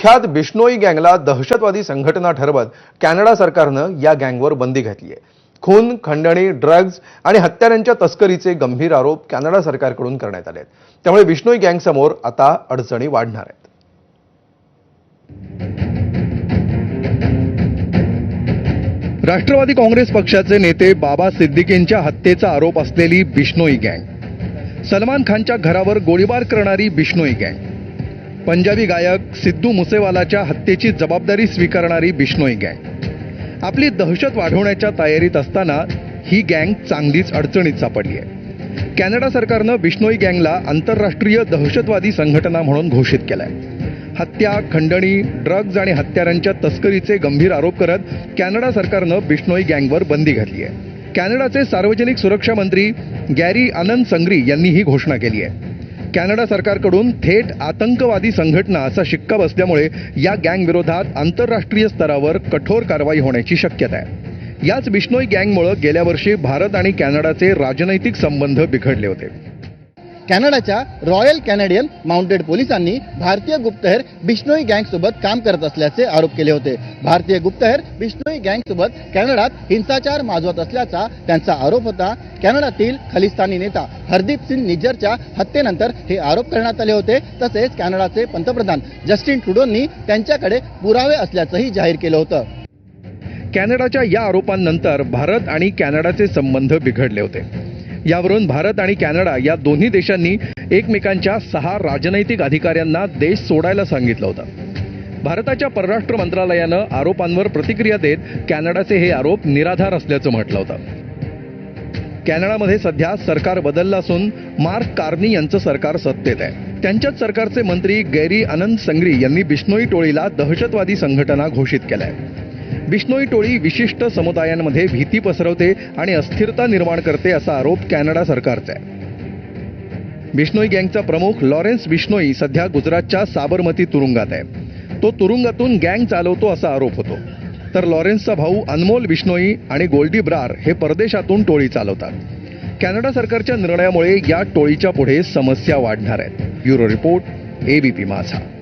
कुख्यात बिष्णोई गँगला दहशतवादी संघटना ठरवत कॅनडा सरकारनं या गँगवर बंदी घातली आहे खून खंडणी ड्रग्ज आणि हत्यारांच्या तस्करीचे गंभीर आरोप कॅनडा सरकारकडून करण्यात आले आहेत त्यामुळे बिष्णोई गँगसमोर आता अडचणी वाढणार आहेत. राष्ट्रवादी काँग्रेस पक्षाचे नेते बाबा सिद्दीकींच्या हत्येचा आरोप असलेली बिष्णोई गँग. सलमान खानच्या घरावर गोळीबार करणारी बिष्णोई गँग. पंजाबी गायक सिद्धू मुसेवालाच्या हत्येची जबाबदारी स्वीकारणारी बिष्णोई गँग. आपली दहशत वाढवण्याच्या तयारीत असताना ही गँग चांगलीच अडचणीत सापडली आहे. कॅनडा सरकारनं बिष्णोई गँगला आंतरराष्ट्रीय दहशतवादी संघटना म्हणून घोषित केलंय. हत्या खंडणी ड्रग्ज आणि हत्यारांच्या तस्करीचे गंभीर आरोप करत कॅनडा सरकारनं बिष्णोई गँगवर बंदी घातली आहे. कॅनडाचे सार्वजनिक सुरक्षा मंत्री गॅरी आनंद संग्री यांनी ही घोषणा केली आहे. कॅनडा सरकारकडून थेट आतंकवादी संघटना असा शिक्का बसल्यामुळे या गँगविरोधात आंतरराष्ट्रीय स्तरावर कठोर कारवाई होण्याची शक्यता आहे. याच बिश्नोई गँगमुळे गेल्या वर्षी भारत आणि कॅनडाचे राजनैतिक संबंध बिघडले होते. कॅनडाच्या रॉयल कॅनेडियन माउंटेड पोलिसांनी भारतीय गुप्तहेर बिश्नोई गँग सोबत काम करत असल्याचे आरोप केले होते. भारतीय गुप्तहेर बिश्नोई गँग सोबत कॅनडात हिंसाचार माजवत असल्याचा त्यांचा आरोप होता. कॅनडातील खलिस्तानी नेता हरदीप सिंग निज्जरच्या हत्येनंतर हे आरोप करण्यात आले होते. तसेच कॅनडाचे पंतप्रधान जस्टिन ट्रुडोंनी त्यांच्याकडे पुरावे असल्याचंही जाहीर केलं होतं. कॅनडाच्या या आरोपांनंतर भारत आणि कॅनडाचे संबंध बिघडले होते. यावरून भारत आणि कॅनडा या दोन्ही देशांनी एकमेकांच्या सहा राजनैतिक अधिकाऱ्यांना देश सोडायला सांगितलं होतं. भारताच्या परराष्ट्र मंत्रालयानं आरोपांवर प्रतिक्रिया देत कॅनडाचे हे आरोप निराधार असल्याचं म्हटलं होतं. कॅनडामध्ये सध्या सरकार बदललं असून मार्क कार्नी यांचं सरकार सत्तेत आहे. त्यांच्याच सरकारचे मंत्री गैरी आनंद संग्री यांनी बिश्नोई टोळीला दहशतवादी संघटना घोषित केलाय. बिश्नोई टोळी विशिष्ट समुदायांमध्ये भीती पसरवते आणि अस्थिरता निर्माण करते असा आरोप कॅनडा सरकारचा आहे. बिश्नोई गँगचा प्रमुख लॉरेन्स बिश्नोई सध्या गुजरातच्या साबरमती तुरुंगात आहे. तो तुरुंगातून गँग चालवतो असा आरोप होतो. तर लॉरेन्सचा भाऊ अनमोल बिश्नोई आणि गोल्डी ब्रार हे परदेशातून टोळी चालवतात. कॅनडा सरकारच्या निर्णयामुळे या टोळीच्या पुढे समस्या वाढणार आहेत. ब्युरो रिपोर्ट एबीपी माझा.